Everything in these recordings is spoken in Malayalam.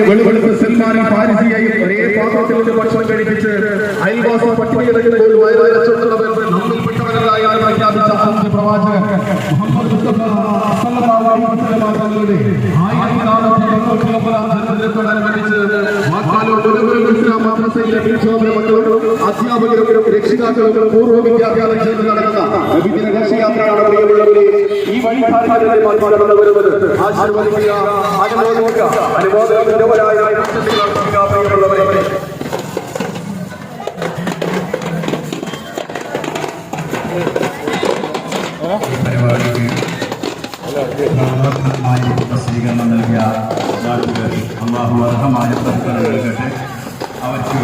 വെളുവെളുപ്പ് സൽമാനും പാരിസിയെയും ഒരേ പാത്രത്തിൽ നിന്ന് ഭക്ഷണം കഴിപ്പിച്ച് അയൽവാസം പട്ടിണി കിടക്കുമ്പോൾ വയറച്ചുള്ളവർ നമ്മിൽപ്പെട്ടവരായാണ് പ്രഖ്യാപിച്ച അന്ത്യ പ്രവാചകൻ മുഹമ്മദ് മുസ്തഫ തങ്ങളുടെ ആയിരത്തിനാമത്തെ മദ്രസയിലെ മക്കളും അധ്യാപകരും രക്ഷിതാക്കളും പൂർവ വിദ്യാഭ്യാസം ചെയ്ത് നടക്കുന്ന ഈ വഴിധാരകരുടെ മത്സരം വരുന്നത് ആശീർവദിക്കുക അനുമോദിക്കുക അനുമോദനപരമായ പ്രിയമുള്ളവരെ പരിപാടിക്ക് പ്രവർത്തനമായി സ്വീകരണം നൽകിയ നാട്ടുകാർ അള്ളാഹു അർഹമായ പ്രതിഫലം നൽകട്ടെ അവർക്ക്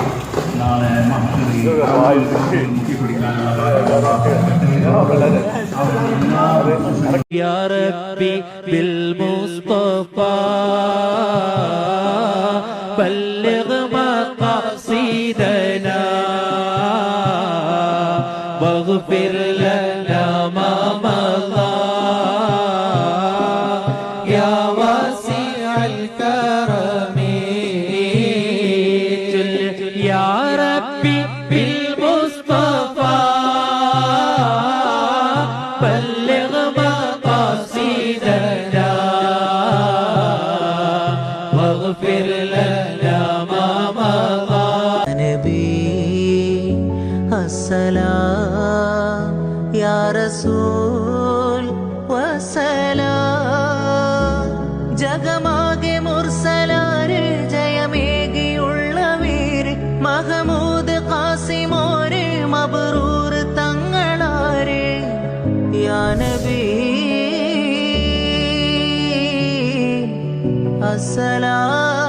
നാളെ മഹത്വരി മുക്കിപ്പിടിക്കാനുള്ള يا ربي بالمصطفى بلغ مقاصدنا واغفر لنا ما واغفر لنا ما مضى نبي السلام يا رسول وسلام ജഗമാകെ മുർസലാരെ ജയമേകിയുള്ളവീര് മഹമൂദ് കാസിമോ السلام.